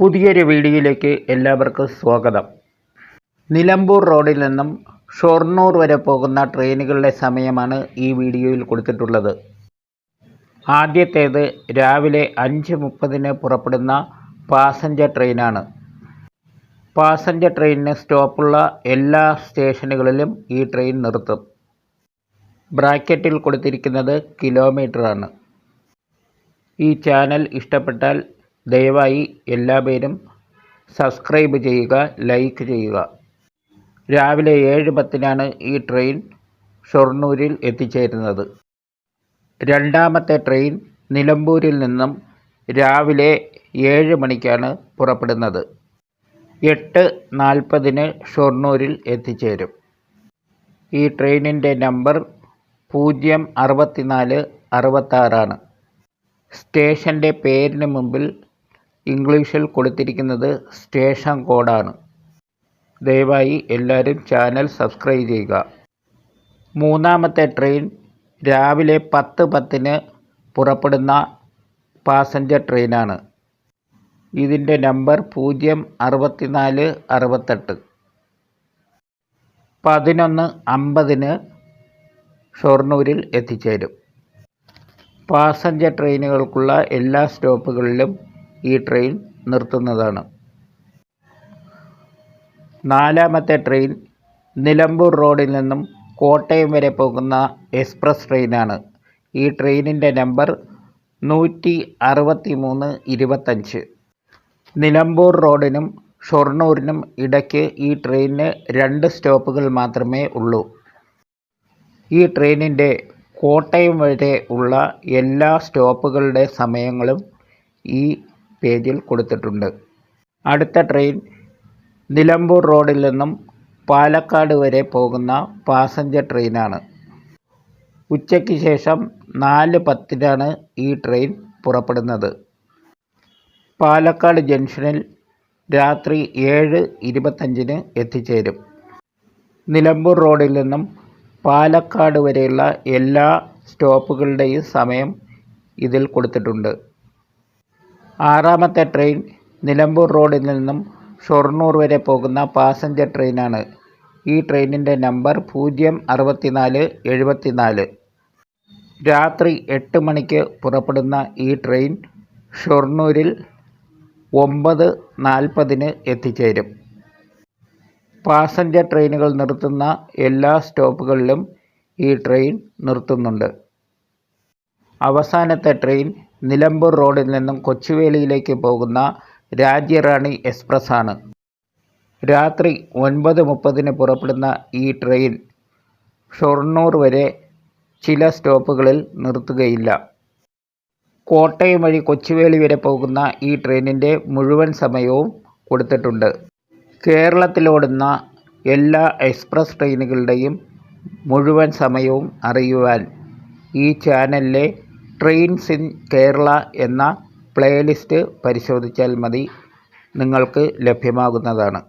പുതിയൊരു വീഡിയോയിലേക്ക് എല്ലാവർക്കും സ്വാഗതം. നിലമ്പൂർ റോഡിൽ നിന്നും ഷൊർണൂർ വരെ പോകുന്ന ട്രെയിനുകളുടെ സമയമാണ് ഈ വീഡിയോയിൽ കൊടുത്തിട്ടുള്ളത്. ആദ്യത്തേത് രാവിലെ അഞ്ച് മുപ്പതിന് പുറപ്പെടുന്ന പാസഞ്ചർ ട്രെയിനാണ്. പാസഞ്ചർ ട്രെയിനിന് സ്റ്റോപ്പുള്ള എല്ലാ സ്റ്റേഷനുകളിലും ഈ ട്രെയിൻ നിർത്തും. ബ്രാക്കറ്റിൽ കൊടുത്തിരിക്കുന്നത് കിലോമീറ്ററാണ്. ഈ ചാനൽ ഇഷ്ടപ്പെട്ടാൽ ദയവായി എല്ലാവരും സബ്സ്ക്രൈബ് ചെയ്യുക ലൈക്ക് ചെയ്യുക. രാവിലെ ഏഴ് പത്തിനാണ് ഈ ട്രെയിൻ ഷൊർണൂരിൽ എത്തിച്ചേരുന്നത്. രണ്ടാമത്തെ ട്രെയിൻ നിലമ്പൂരിൽ നിന്നും രാവിലെ ഏഴ് മണിക്കാണ് പുറപ്പെടുന്നത്. എട്ട് നാൽപ്പതിന് ഷൊർണൂരിൽ എത്തിച്ചേരും. ഈ ട്രെയിനിന്റെ നമ്പർ പൂജ്യം അറുപത്തിനാല് അറുപത്താറാണ്. സ്റ്റേഷന്റെ പേരിന് മുമ്പിൽ ഇംഗ്ലീഷിൽ കൊടുത്തിരിക്കുന്നത് സ്റ്റേഷൻ കോഡാണ്. ദയവായി എല്ലാവരും ചാനൽ സബ്സ്ക്രൈബ് ചെയ്യുക. മൂന്നാമത്തെ ട്രെയിൻ രാവിലെ പത്ത് പത്തിന് പുറപ്പെടുന്ന പാസഞ്ചർ ട്രെയിനാണ്. ഇതിന്റെ നമ്പർ പൂജ്യം അറുപത്തിനാല് അറുപത്തെട്ട്. പതിനൊന്ന് അമ്പതിന് ഷൊർണൂരിൽ എത്തിച്ചേരും. പാസഞ്ചർ ട്രെയിനുകൾക്കുള്ള എല്ലാ സ്റ്റോപ്പുകളിലും ഈ ട്രെയിൻ നിർത്തുന്നതാണ്. നാലാമത്തെ ട്രെയിൻ നിലമ്പൂർ റോഡിൽ നിന്നും കോട്ടയം വരെ പോകുന്ന എക്സ്പ്രസ് ട്രെയിനാണ് ഈ ട്രെയിനിന്റെ നമ്പർ നൂറ്റി അറുപത്തി മൂന്ന് ഇരുപത്തഞ്ച് നിലമ്പൂർ റോഡിനും ഷൊർണൂരിനും ഇടയ്ക്ക് ഈ ട്രെയിനിന് രണ്ട് സ്റ്റോപ്പുകൾ മാത്രമേ ഉള്ളൂ. ഈ ട്രെയിനിന്റെ കോട്ടയം വരെ ഉള്ള എല്ലാ സ്റ്റോപ്പുകളുടെ സമയങ്ങളും ഈ പേജിൽ കൊടുത്തിട്ടുണ്ട്. അടുത്ത ട്രെയിൻ നിലമ്പൂർ റോഡിൽ നിന്നും പാലക്കാട് വരെ പോകുന്ന പാസഞ്ചർ ട്രെയിനാണ്. ഉച്ചയ്ക്ക് ശേഷം നാല് പത്തിനാണ് ഈ ട്രെയിൻ പുറപ്പെടുന്നത്. പാലക്കാട് ജംഗ്ഷനിൽ രാത്രി ഏഴ് ഇരുപത്തഞ്ചിന് എത്തിച്ചേരും. നിലമ്പൂർ റോഡിൽ നിന്നും പാലക്കാട് വരെയുള്ള എല്ലാ സ്റ്റോപ്പുകളുടെയും സമയം ഇതിൽ കൊടുത്തിട്ടുണ്ട്. ആറാമത്തെ ട്രെയിൻ നിലമ്പൂർ റോഡിൽ നിന്നും ഷൊർണൂർ വരെ പോകുന്ന പാസഞ്ചർ ട്രെയിനാണ്. ഈ ട്രെയിനിന്റെ നമ്പർ പൂജ്യം അറുപത്തിനാല് എഴുപത്തിനാല്. രാത്രി എട്ട് മണിക്ക് പുറപ്പെടുന്ന ഈ ട്രെയിൻ ഷൊർണൂരിൽ ഒമ്പത് നാൽപ്പതിന് എത്തിച്ചേരും. പാസഞ്ചർ ട്രെയിനുകൾ നിർത്തുന്ന എല്ലാ സ്റ്റോപ്പുകളിലും ഈ ട്രെയിൻ നിർത്തുന്നുണ്ട്. അവസാനത്തെ ട്രെയിൻ നിലമ്പൂർ റോഡിൽ നിന്നും കൊച്ചുവേളിയിലേക്ക് പോകുന്ന രാജ്യറാണി എക്സ്പ്രസ് ആണ് രാത്രി ഒൻപത് മുപ്പതിന് പുറപ്പെടുന്ന ഈ ട്രെയിൻ ഷൊർണൂർ വരെ ചില സ്റ്റോപ്പുകളിൽ നിർത്തുകയില്ല. കോട്ടയം വഴി കൊച്ചുവേളി വരെ പോകുന്ന ഈ ട്രെയിനിന്റെ മുഴുവൻ സമയവും കൊടുത്തിട്ടുണ്ട്. കേരളത്തിലോടുന്ന എല്ലാ എക്സ്പ്രസ് ട്രെയിനുകളുടെയും മുഴുവൻ സമയവും അറിയുവാൻ ഈ ചാനലിലെ ട്രെയിൻസ് ഇൻ കേരള എന്ന പ്ലേലിസ്റ്റ് പരിശോധിച്ചാൽ മതി. നിങ്ങൾക്ക് ലഭ്യമാകുന്നതാണ്.